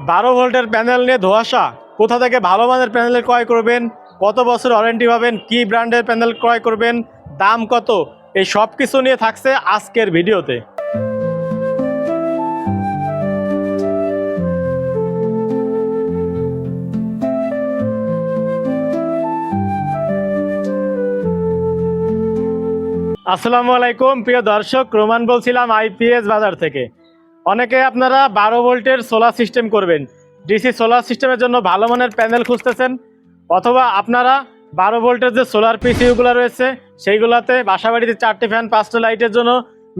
বারো ভোল্টের প্যানেল নিয়ে ধোয়াশা। কোথা থেকে ভালো মানের প্যানেল ক্রয় করবেন? কত বছর ওয়ারেন্টি পাবেন? কি ব্র্যান্ডের প্যানেল ক্রয় করবেন? দাম কত? এই সব কিছু নিয়ে থাকছে আজকের ভিডিওতে। আসসালামু আলাইকুম, প্রিয় দর্শক, রোমান বলছিলাম, আইপিএস বাজার থেকে। অনেকে আপনারা বারো ভোল্টের সোলার সিস্টেম করবেন। ডিসি সোলার সিস্টেমের জন্য ভালো মানের প্যানেল খুঁজতেছেন, অথবা আপনারা বারো ভোল্টের যে সোলার পিসিউগুলো রয়েছে, সেইগুলোতে বাসাবাড়িতে চারটি ফ্যান পাঁচটা লাইটের জন্য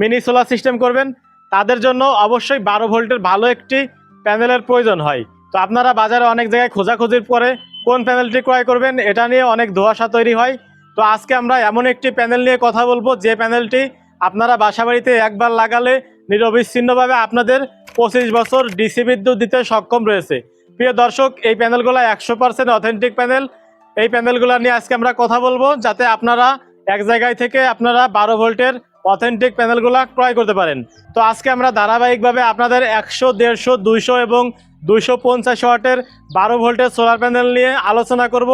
মিনি সোলার সিস্টেম করবেন। তাদের জন্য অবশ্যই বারো ভোল্টের ভালো একটি প্যানেলের প্রয়োজন হয়। তো আপনারা বাজারে অনেক জায়গায় খোঁজাখুঁজির পরে কোন প্যানেলটি ক্রয় করবেন, এটা নিয়ে অনেক ধোঁয়াশা তৈরি হয়। তো আজকে আমরা এমন একটি প্যানেল নিয়ে কথা বলব, যে প্যানেলটি আপনারা বাসাবাড়িতে একবার লাগালে নিরবিচ্ছিন্নভাবে আপনাদের পঁচিশ বছর ডিসি বিদ্যুৎ দিতে সক্ষম রয়েছে। প্রিয় দর্শক, এই প্যানেলগুলো একশো পার্সেন্ট অথেন্টিক প্যানেল। এই প্যানেলগুলো নিয়ে আজকে আমরা কথা বলব যাতে আপনারা এক জায়গায় থেকে আপনারা বারো ভোল্টের অথেন্টিক প্যানেলগুলো ক্রয় করতে পারেন। তো আজকে আমরা ধারাবাহিকভাবে আপনাদের একশো, দেড়শো, দুইশো এবং দুইশো পঞ্চাশ ওয়াটের বারো ভোল্টের সোলার প্যানেল নিয়ে আলোচনা করব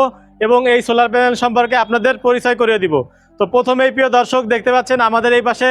এবং এই সোলার প্যানেল সম্পর্কে আপনাদের পরিচয় করিয়ে দিব। তো প্রথমেই প্রিয় দর্শক, দেখতে পাচ্ছেন আমাদের এই পাশে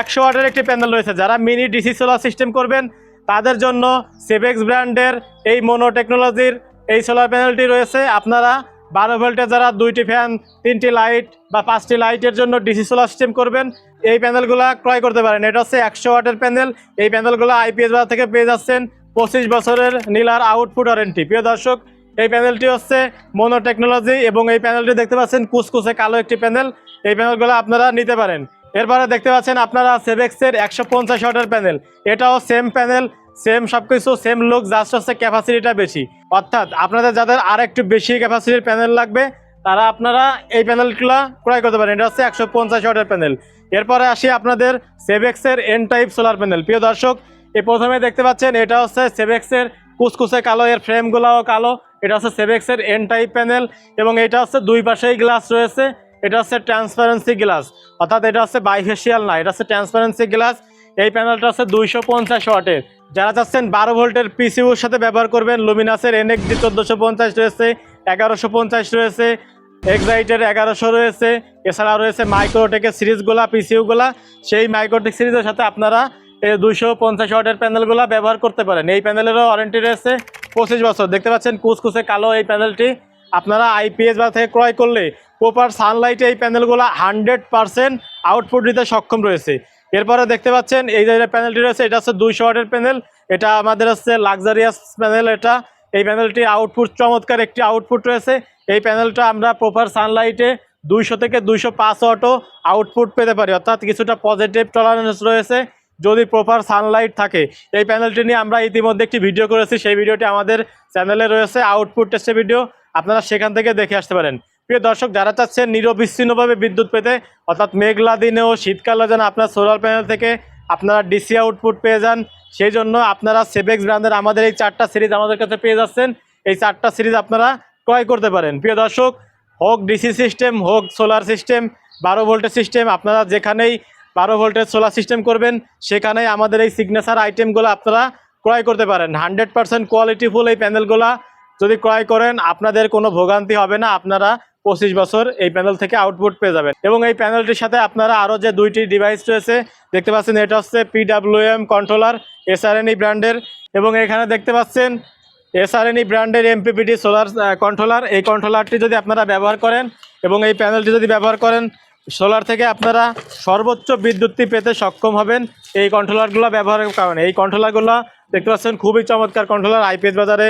একশো ওয়াটের একটি প্যানেল রয়েছে। যারা মিনি ডিসি সোলার সিস্টেম করবেন, তাদের জন্য সেভেক্স ব্র্যান্ডের এই মোনো টেকনোলজির এই সোলার প্যানেলটি রয়েছে। আপনারা বারো ভোল্টে যারা দুইটি ফ্যান তিনটি লাইট বা পাঁচটি লাইটের জন্য ডিসি সোলার সিস্টেম করবেন, এই প্যানেলগুলো ক্রয় করতে পারেন। এটা হচ্ছে একশো ওয়াটের প্যানেল এই প্যানেলগুলো আইপিএস বাজার থেকে পেয়ে যাচ্ছেন পঁচিশ বছরের নীলার আউটপুট ওয়ারেন্টি প্রিয় দর্শক, এই প্যানেলটি হচ্ছে মোনো টেকনোলজি এবং এই প্যানেলটি দেখতে পাচ্ছেন কুচকুচে কালো একটি প্যানেল এই প্যানেলগুলো আপনারা নিতে পারেন। এরপরে দেখতে পাচ্ছেন আপনারা সেভেক্সের একশো পঞ্চাশ ওয়াটের প্যানেল এটাও সেম প্যানেল সেম সব কিছু সেম লুক জাস্ট হচ্ছে ক্যাপাসিটিটা বেশি। অর্থাৎ আপনাদের যাদের আর একটু বেশি ক্যাপাসিটির প্যানেল লাগবে, তারা আপনারা এই প্যানেলগুলো ক্রয় করতে পারেন। এটা হচ্ছে একশো পঞ্চাশ ওয়াটের প্যানেল এরপরে আসি আপনাদের সেভেক্সের এন টাইপ সোলার প্যানেল প্রিয় দর্শক, এই প্রথমে দেখতে পাচ্ছেন এটা হচ্ছে সেভেক্সের কুচকুচে কালো, এর ফ্রেমগুলোও কালো। এটা হচ্ছে সেভেক্সের এন টাইপ প্যানেল এবং এটা হচ্ছে দুই পাশেই গ্লাস রয়েছে। এটা হচ্ছে ট্রান্সপারেন্সি গ্লাস অর্থাৎ এটা হচ্ছে বাইফেশিয়াল না, এটা হচ্ছে ট্রান্সপারেন্সি গ্লাস এই প্যানেলটা হচ্ছে দুইশো পঞ্চাশ ওয়াটের। যারা চাচ্ছেন বারো ভোল্টের পিসিউর সাথে ব্যবহার করবেন লুমিনাসের এনএক্সডি চোদ্দোশো পঞ্চাশ রয়েছে, এগারোশো পঞ্চাশ রয়েছে এক্সাইটের এগারোশো রয়েছে এছাড়া রয়েছে মাইক্রোটেকের সিরিজগুলা পিসিউগুলা সেই মাইক্রোটেক সিরিজের সাথে আপনারা এই দুইশো পঞ্চাশ ওয়াটের প্যানেলগুলো ব্যবহার করতে পারেন। এই প্যানেলেরও ওয়ারেন্টি রয়েছে পঁচিশ বছর। দেখতে পাচ্ছেন কুচকুচে কালো এই প্যানেলটি আপনারা আইপিএস বা থেকে ক্রয় করলে প্রপার সানলাইটে এই প্যানেলগুলো হান্ড্রেড পারসেন্ট আউটপুট দিতে সক্ষম রয়েছে। এরপরে দেখতে পাচ্ছেন, এই যে প্যানেলটি রয়েছে, এটা হচ্ছে দুইশো ওয়াটের প্যানেল এটা আমাদের হচ্ছে লাক্সারিয়াস প্যানেল এটা। এই প্যানেলটি আউটপুট চমৎকার একটি আউটপুট রয়েছে। এই প্যানেলটা আমরা প্রপার সানলাইটে দুইশো থেকে দুইশো পাঁচ ওয়াটও আউটপুট পেতে পারি, অর্থাৎ কিছুটা পজিটিভ টলারেন্স রয়েছে। যদি প্রপার সানলাইট থাকে, এই প্যানেলটি নিয়ে আমরা ইতিমধ্যে একটি ভিডিও করেছি, সেই ভিডিওটি আমাদের চ্যানেলে রয়েছে আউটপুট টেস্টের ভিডিও আপনারা সেখান থেকে দেখে আসতে পারেন। প্রিয় দর্শক, যারা চাচ্ছেন নিরবিচ্ছিন্নভাবে বিদ্যুৎ পেতে, অর্থাৎ মেঘলা দিনেও শীতকালে যেন আপনার সোলার প্যানেল থেকে আপনারা ডিসি আউটপুট পেয়ে যান, সেই জন্য আপনারা সেভেক্স ব্র্যান্ডের আমাদের এই চারটা সিরিজ আমাদের কাছে পেয়ে যাচ্ছেন। এই চারটা সিরিজ আপনারা ক্রয় করতে পারেন। প্রিয় দর্শক, হোক ডিসি সিস্টেম হোক সোলার সিস্টেম বারো ভোল্টের সিস্টেম আপনারা যেখানেই বারো ভোল্টের সোলার সিস্টেম করবেন, সেখানেই আমাদের এই সিগনেচার আইটেমগুলো আপনারা ক্রয় করতে পারেন। হান্ড্রেড পার্সেন্ট কোয়ালিটিফুল এই প্যানেলগুলো যদি ক্রয় করেন, আপনাদের কোনো ভোগান্তি হবে না, আপনারা পঁচিশ বছর এই প্যানেল থেকে আউটপুট পেয়ে যাবেন। এবং এই প্যানেলটির সাথে আপনারা আরও যে দুইটি ডিভাইস রয়েছে, দেখতে পাচ্ছেন এটা হচ্ছে পিডাব্লিউএম কন্ট্রোলার এসআরএনই ব্র্যান্ডের এবং এখানে দেখতে পাচ্ছেন এসআরএনই ব্র্যান্ডের এমপিপিটি সোলার কন্ট্রোলার এই কন্ট্রোলারটি যদি আপনারা ব্যবহার করেন, এবং এই প্যানেলটি যদি ব্যবহার করেন সোলার থেকে আপনারা সর্বোচ্চ বিদ্যুৎটি পেতে সক্ষম হবেন এই কন্ট্রোলারগুলো ব্যবহারের কারণে। এই কন্ট্রোলারগুলো দেখতে পাচ্ছেন খুবই চমৎকার কন্ট্রোলার আইপিএস বাজারে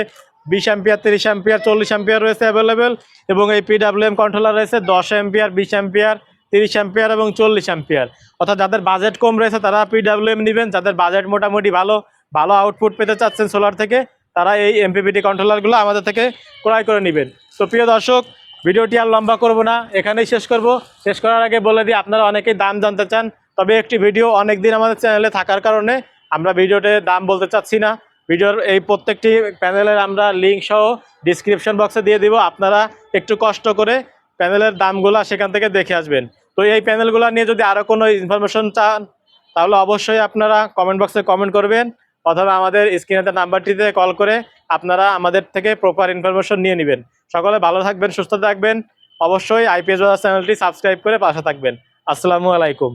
বিশ অ্যাম্পিয়ার, তিরিশ অ্যাম্পিয়ার, চল্লিশ অ্যাম্পিয়ার রয়েছে অ্যাভেলেবেল এবং এই পিডাব্লিউএম কন্ট্রোলার রয়েছে দশ অ্যাম্পিয়ার, বিশ অ্যাম্পিয়ার, তিরিশ অ্যাম্পিয়ার এবং চল্লিশ অ্যাম্পিয়ার। অর্থাৎ যাদের বাজেট কম রয়েছে তারা পিডাব্লিউএম নেবেন, যাদের বাজেট মোটামুটি ভালো ভালো আউটপুট পেতে চাচ্ছেন সোলার থেকে, তারা এই এমপিপিটি কন্ট্রোলারগুলো আমাদের থেকে ক্রয় করে নেবেন। তো প্রিয় দর্শক, ভিডিওটি আর লম্বা করব না, এখানেই শেষ করব। শেষ করার আগে বলে দিই, আপনারা অনেকেই দাম জানতে চান, তবে একটি ভিডিও অনেক দিন আমাদের চ্যানেলে থাকার কারণে আমরা ভিডিওতে দাম বলতে চাচ্ছি না। ভিডিওর এই প্রত্যেকটি প্যানেলের আমরা লিঙ্ক সহ ডিসক্রিপশন বক্সে দিয়ে দিব। আপনারা একটু কষ্ট করে প্যানেলের দামগুলো সেখান থেকে দেখে আসবেন। তো এই প্যানেলগুলো নিয়ে যদি আরও কোনো ইনফরমেশন চান, তাহলে অবশ্যই আপনারা কমেন্ট বক্সে কমেন্ট করবেন অথবা আমাদের স্ক্রিনে নাম্বারটিতে কল করে আপনারা আমাদের থেকে প্রপার ইনফরমেশন নিয়ে নেবেন। সকলে ভালো থাকবেন, সুস্থ থাকবেন। অবশ্যই আইপিএস চ্যানেলটি সাবস্ক্রাইব করে পাশে থাকবেন। আসসালামু আলাইকুম।